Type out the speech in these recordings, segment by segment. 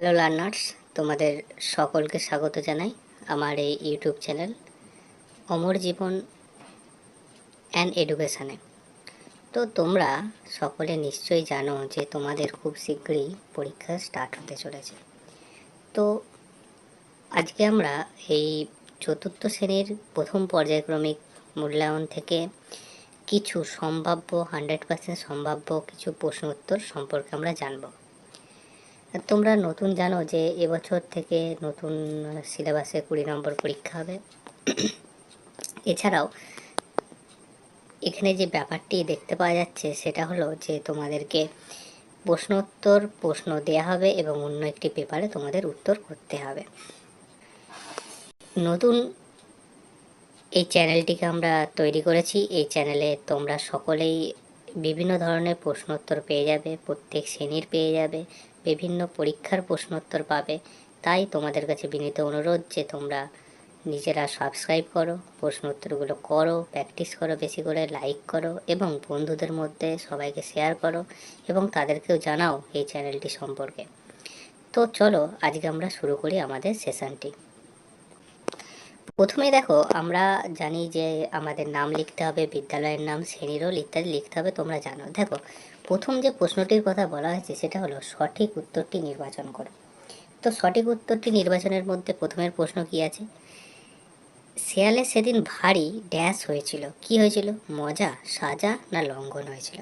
Hello learners তোমাদের সকলকে স্বাগত জানাই আমার এই YouTube channel Amar Jibon and এডুকেশানে তো তোমরা সকলে নিশ্চয়ই জানো যে তোমাদের খুব শীঘ্রই পরীক্ষা স্টার্ট হতে চলেছে। তো আজকে আমরা এই চতুর্থ শ্রেণির প্রথম পর্যায়ক্রমিক মূল্যায়ন থেকে কিছু সম্ভাব্য হান্ড্রেড পার্সেন্ট সম্ভাব্য কিছু প্রশ্ন উত্তর সম্পর্কে আমরা জানব। তোমরা নতুন জানো যে এবছর থেকে নতুন সিলেবাসে কুড়ি নম্বর পরীক্ষা হবে। এছাড়াও এখানে যে ব্যাপারটি দেখতে পাওয়া যাচ্ছে সেটা হলো যে তোমাদেরকে প্রশ্নোত্তর প্রশ্ন দেয়া হবে এবং অন্য একটি পেপারে তোমাদের উত্তর করতে হবে। নতুন এই চ্যানেলটিকে আমরা তৈরি করেছি। এই চ্যানেলে তোমরা সকলেই বিভিন্ন ধরনের প্রশ্নোত্তর পেয়ে যাবে, প্রত্যেক শ্রেণির পেয়ে যাবে। বিভিন্ন পরীক্ষার প্রশ্নোত্তর পাবে। তাই তোমাদের কাছে বিনীত অনুরোধ যে তোমরা নিজেরা সাবস্ক্রাইব করো, প্রশ্নোত্তরগুলো করো প্র্যাকটিস করো বেশি করে লাইক করো এবং বন্ধুদের মধ্যে সবাইকে শেয়ার করো এবং তাদেরকেও জানাও এই চ্যানেলটি সম্পর্কে। তো চলো আজকে আমরা শুরু করি আমাদের সেশনটি প্রথমে দেখো, আমরা জানি যে আমাদের নাম লিখতে হবে, বিদ্যালয়ের নাম শ্রেণীরোল ইত্যাদি লিখতে হবে, তোমরা জানো। দেখো প্রথম যে প্রশ্নটির কথা বলা হয়েছে, সেটা হলো সঠিক উত্তরটি নির্বাচন করো। তো সঠিক উত্তরটি নির্বাচনের মধ্যে প্রথমের প্রশ্ন কি আছে? শেয়ালে সেদিন ভারী ড্যাশ হয়েছিল। কি হয়েছিল? মজা, সাজা না লঙ্ঘন হয়েছিল?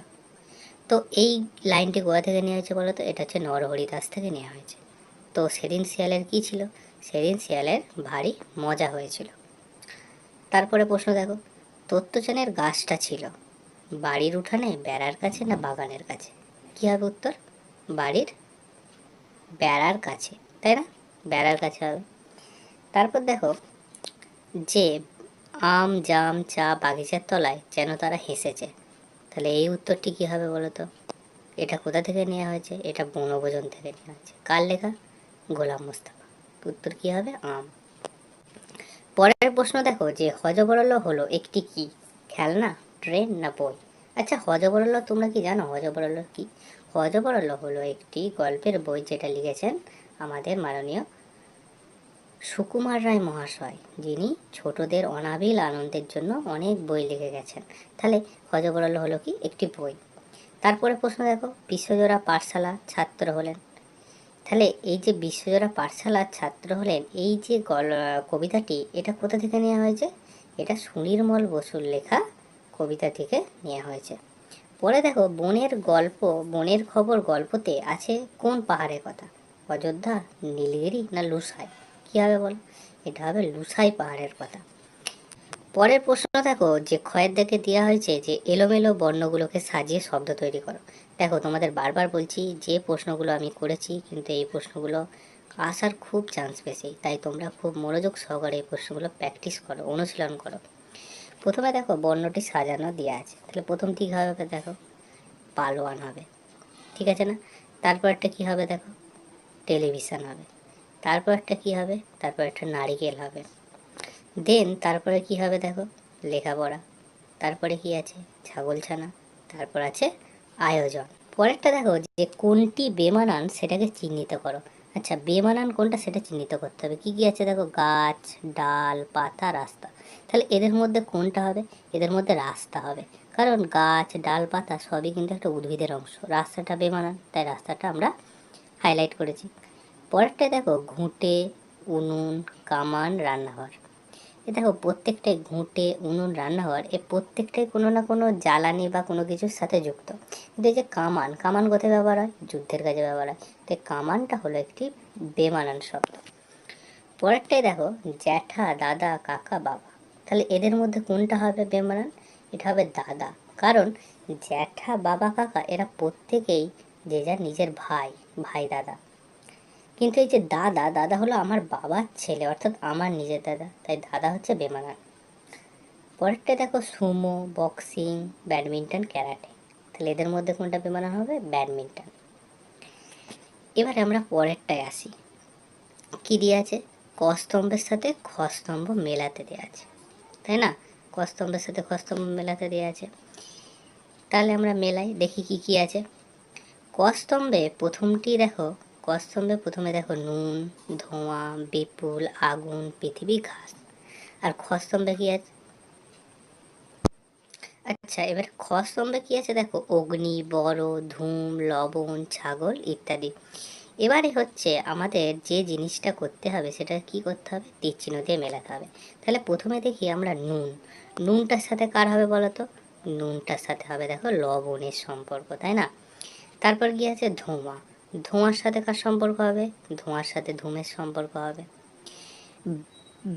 তো এই লাইনটি গোয়া থেকে নেওয়া হয়েছে বলো তো? এটা হচ্ছে নরহরি দাস থেকে নেওয়া হয়েছে। তো সেদিন শিয়ালের কি ছিল? সেদিন শিয়ালের ভারী মজা হয়েছিল। তারপরে প্রশ্ন দেখো। তত্ত্বচানের গাছটা ছিল। বাড়ির উঠানে, বেড়ার কাছে না বাগানের কাছে? কী হবে উত্তর? বাড়ির? বেড়ার কাছে, তাই না? বেড়ার কাছে হবে। তারপর দেখো, যে আম, জাম, চা বাগিচার তলায় যেন তারা হেসেছে। তাহলে এই উত্তরটি কী হবে বলো তো? এটা কোথা থেকে নেওয়া হয়েছে? এটা বনভোজন থেকে নেওয়া হয়েছে। কার লেখা? গোলাম মোস্তফা। উত্তর কী হবে? আম। পরের প্রশ্ন দেখো, যে হজবরল হলো একটি কি? খেলনা? ট্রেন না বই? আচ্ছা হজবরল তোমরা কি জানো? হজবরল কি? হজবরল হলো একটি গল্পের বই যেটা লিখেছেন আমাদের মাননীয় সুকুমার রায় মহাশয়, যিনি ছোটদের অনাবিল আনন্দের জন্য অনেক বই লিখে গেছেন। তাহলে হজবরল হলো কি? একটি বই। তারপরে প্রশ্ন দেখো, বিশ্বজোড়া পাঠশালা ছাত্র হলেন। তাহলে এই যে বিশ্বজোড়া পাঠশালার ছাত্র হলেন, এই যে কবিতাটি, এটা কোথা থেকে নেওয়া হয়েছে? এটা সুনির্মল বসুর লেখা কবিতা থেকে নেওয়া হয়েছে। পরে দেখো, বনের গল্প, বনের খবর গল্পতে আছে কোন পাহাড়ের কথা? অযোধ্যা, নীলগিরি না লুসাই? কী হবে বলো? এটা হবে লুসাই পাহাড়ের কথা। পরের প্রশ্ন দেখো, যে ক্ষয়ের দেখে দেওয়া হয়েছে যে এলোমেলো বর্ণগুলোকে সাজিয়ে শব্দ তৈরি করো। দেখো, তোমাদের বারবার বলছি, যে প্রশ্নগুলো আমি করেছি, কিন্তু এই প্রশ্নগুলো আসার খুব চান্স বেশি। তাই তোমরা খুব মনোযোগ সহকারে এই প্রশ্নগুলো প্র্যাকটিস করো, অনুশীলন করো। প্রথমে দেখো বর্ণটি সাজানো দেওয়া আছে। তাহলে প্রথম ঠিক হবে দেখো? পালোয়ান হবে। ঠিক আছে না? তারপর একটা কী হবে দেখো? টেলিভিশন হবে। তারপর একটা কী হবে? তারপর একটা নারিকেল হবে। দেন তারপরে কি হবে দেখো? লেখাপড়া। তারপরে কি আছে? ছাগলছানা। তারপর আছে আয়োজন। পরেরটা দেখো যে কোনটি বেমানান সেটাকে চিহ্নিত করো। আচ্ছা বেমানান কোনটা সেটা চিহ্নিত করতে হবে। কী কী আছে দেখো? গাছ, ডাল, পাতা, রাস্তা। তাহলে এদের মধ্যে কোনটা হবে? এদের মধ্যে রাস্তা হবে। কারণ গাছ ডাল পাতা সবই কিন্তু একটা উদ্ভিদের অংশ। রাস্তাটা বেমানান, তাই রাস্তাটা আমরা হাইলাইট করেছি। পরেরটায় দেখো, ঘুঁটে, উনুন, কামান, রান্নাঘর। এ দেখো, প্রত্যেকটাই ঘুঁটে, উনুন, রান্নাঘর, এ প্রত্যেকটাই কোনো না কোনো জ্বালানি বা কোনো কিছুর সাথে যুক্ত। কিন্তু এই যে কামান কামান কোথায় ব্যবহার হয়? যুদ্ধের কাজে ব্যবহার হয়। তো কামানটা হলো একটি বেমানান শব্দ। পরেরটাই দেখো, জ্যাঠা, দাদা, কাকা, বাবা। তাহলে এদের মধ্যে কোনটা হবে বেমানান এটা হবে দাদা। কারণ জ্যাঠা, বাবা, কাকা এরা প্রত্যেকেই যে যার নিজের ভাই ভাই দাদা। কিন্তু এই যে দাদা দাদা হলো আমার বাবার ছেলে, অর্থাৎ আমার নিজের দাদা। তাই দাদা হচ্ছে বেমানান পরেরটা দেখো, সুমো, বক্সিং, ব্যাডমিন্টন, ক্যারাটে। তাহলে এদের মধ্যে কোনটা বেমানান হবে? ব্যাডমিন্টন। এবারে আমরা পরেরটায় আসি। কী দিয়ে আছে? ক স্তম্ভের সাথে খ স্তম্ভ মেলাতে দেওয়া আছে। তাই না? ক স্তম্ভের সাথে খ মেলাতে দেওয়া আছে। তাহলে আমরা মেলাই, দেখি কি কি আছে। ক স্তম্ভে প্রথমটি দেখো কস্তম্ভে প্রথমে দেখো নুন, ধোঁয়া, বিপুল, আগুন, পৃথিবী, ঘাস। আর খস্তম্ভে কি আছে? আচ্ছা এবার খস্তম্ভে কি আছে দেখো? অগ্নি, বড়, ধূম, লবণ, ছাগল, ইত্যাদি। এবারে হচ্ছে আমাদের যে জিনিসটা করতে হবে, সেটা কি করতে হবে? তীর চিহ্ন দিয়ে মেলাতে হবে। তাহলে প্রথমে দেখি আমরা নুন। নুনটার সাথে কার হবে বলো তো নুনটার সাথে হবে দেখো লবণের সম্পর্ক, তাই না? তারপর কি আছে ধোঁয়া। ধোঁয়ার সাথে কার সম্পর্ক হবে? ধোঁয়ার সাথে ধূমের সম্পর্ক হবে।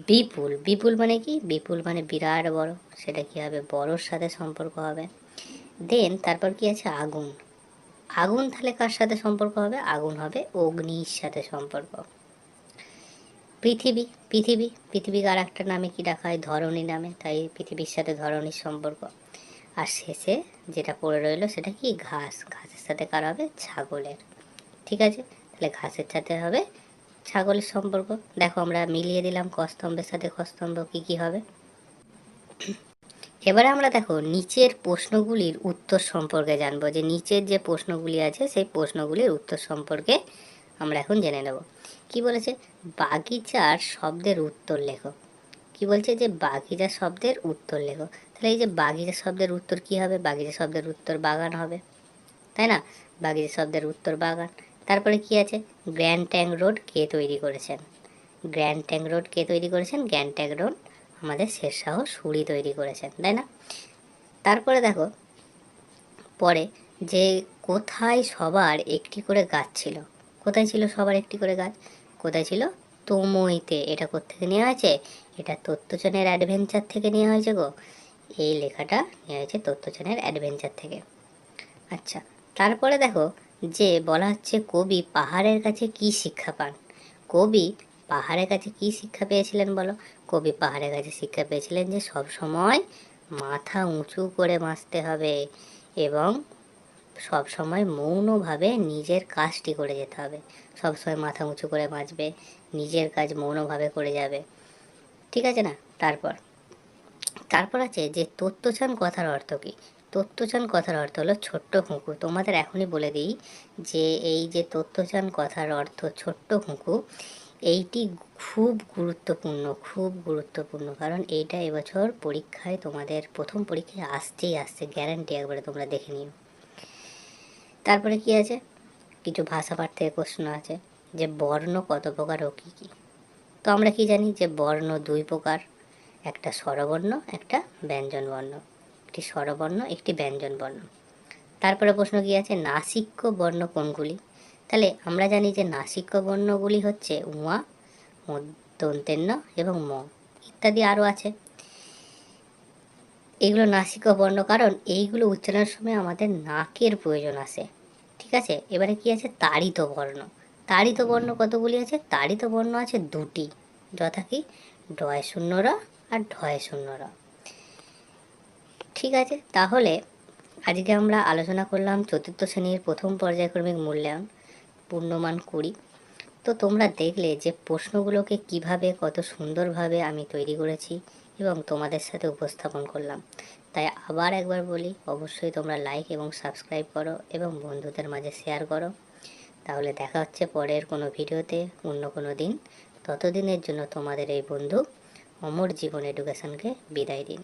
বিপুল। বিপুল মানে কি? বিপুল মানে বিরাট বড়। সেটা কি হবে? বড়োর সাথে সম্পর্ক হবে। দেন তারপর কি আছে? আগুন। আগুন তাহলে কার সাথে সম্পর্ক হবে? আগুন হবে অগ্নির সাথে সম্পর্ক। পৃথিবী পৃথিবী, পৃথিবীকে আর একটা নামে কি ডাকা হয়? ধরণী নামে। তাই পৃথিবীর সাথে ধরণীর সম্পর্ক। আর শেষে যেটা পড়ে রইল সেটা কি? ঘাস। ঘাসের সাথে কার হবে? ছাগলের। ঠিক আছে? তাহলে ঘাসের সাথে হবে ছাগলের সম্পর্ক। দেখো আমরা মিলিয়ে দিলাম কস্তম্ভের সাথে। কস্তম্ভ কি কি হবে? এবারে আমরা দেখো নিচের প্রশ্নগুলির উত্তর সম্পর্কে জানব। যে নিচের যে প্রশ্নগুলি আছে, সেই প্রশ্নগুলির উত্তর সম্পর্কে আমরা এখন জেনে নেব। কি বলেছে? বাগিচার শব্দের উত্তর লেখো। কি বলছে? যে বাগিচা শব্দের উত্তর লেখো। তাহলে এই যে বাগিচা শব্দের উত্তর কি হবে? বাগিচা শব্দের উত্তর বাগান হবে। তাই না? বাগিচা শব্দের উত্তর বাগান। তারপরে কি আছে? গ্র্যান্ড ট্যাঙ্ক রোড কে তৈরি করেছেন? গ্র্যান্ড ট্যাঙ্ক রোড কে তৈরি করেছেন? গ্র্যান্ড ট্যাঙ্ক রোড আমাদের শেরশাহ সুরি তৈরি করেছেন, তাই না? তারপরে দেখো, পরে যে কোথায় সবার একটি করে গাছ ছিল, কোথায় ছিল সবার একটি করে গাছ? কোথায় ছিল তোমইতে, এটা কোথেকে নেওয়া হয়েছে? এটা তত্ত্বচনের অ্যাডভেঞ্চার থেকে নেওয়া হয়েছে গো। এই লেখাটা নেওয়া হয়েছে তত্ত্বচনের অ্যাডভেঞ্চার থেকে। আচ্ছা তারপরে দেখো, যে বলা হচ্ছে কবি পাহাড়ের কাছে কি শিক্ষা পান? কবি পাহাড়ের কাছে কি শিক্ষা পেয়েছিলেন বলো? কবি পাহাড়ের কাছে শিক্ষা পেয়েছিলেন যে সব সময় মাথা উঁচু করে বাঁচতে হবে এবং সব সময় মৌনভাবে নিজের কাজটি করে যেতে হবে। সব সময় মাথা উঁচু করে বাঁচবে নিজের কাজ মৌনভাবে করে যাবে। ঠিক আছে না? তারপর তারপর আছে যে তত্ত্বচান কথার অর্থ কী? তত্ত্বচান কথার অর্থ হলো ছোট্ট হুঁকু। তোমাদের এখনই বলে দিই যে এই যে তত্ত্বচান কথার অর্থ ছোট্ট হুঁকু এইটি খুব গুরুত্বপূর্ণ খুব গুরুত্বপূর্ণ। কারণ এইটা এবছর পরীক্ষায় তোমাদের প্রথম পরীক্ষায় আসতেই আসছে গ্যারান্টি একবারে তোমরা দেখে নিও। তারপরে কি আছে? কিছু ভাষা পাঠ থেকে প্রশ্ন আছে যে বর্ণ কত প্রকার ও কী কী? তো আমরা কি জানি যে বর্ণ দুই প্রকার, একটা স্বরবর্ণ, একটা ব্যঞ্জন বর্ণ একটি স্বরবর্ণ, একটি ব্যঞ্জন বর্ণ তারপরে প্রশ্ন কি আছে? নাসিক্য বর্ণ কোনগুলি? তাহলে আমরা জানি যে নাসিক্য বর্ণগুলি হচ্ছে উমা দন্তেন্য এবং ম ইত্যাদি আরও আছে। এগুলো নাসিক্য বর্ণ, কারণ এইগুলো উচ্চারণের সময় আমাদের নাকের প্রয়োজন আসে ঠিক আছে? এবারে কি আছে? তাড়িত বর্ণ। তাড়িত বর্ণ কতগুলি আছে? তাড়িত বর্ণ আছে দুটি, যথা কি? ডয় শূন্যরা আর ঢয় শূন্যরা। ঠিক আছে? তাহলে আজকে আমরা আলোচনা করলাম চতুর্থ শ্রেণির প্রথম পর্যায়ক্রমিক মূল্যায়ন। পূর্ণমান করি। তো তোমরা দেখলে যে প্রশ্নগুলোকে কীভাবে কত সুন্দরভাবে আমি তৈরি করেছি এবং তোমাদের সাথে উপস্থাপন করলাম। তাই আবার একবার বলি, অবশ্যই তোমরা লাইক এবং সাবস্ক্রাইব করো এবং বন্ধুদের মাঝে শেয়ার করো। তাহলে দেখা হচ্ছে পরের কোনো ভিডিওতে, অন্য কোনো দিন। ততদিনের জন্য তোমাদের এই বন্ধু অমর জীবন এডুকেশনকে বিদায় দিন।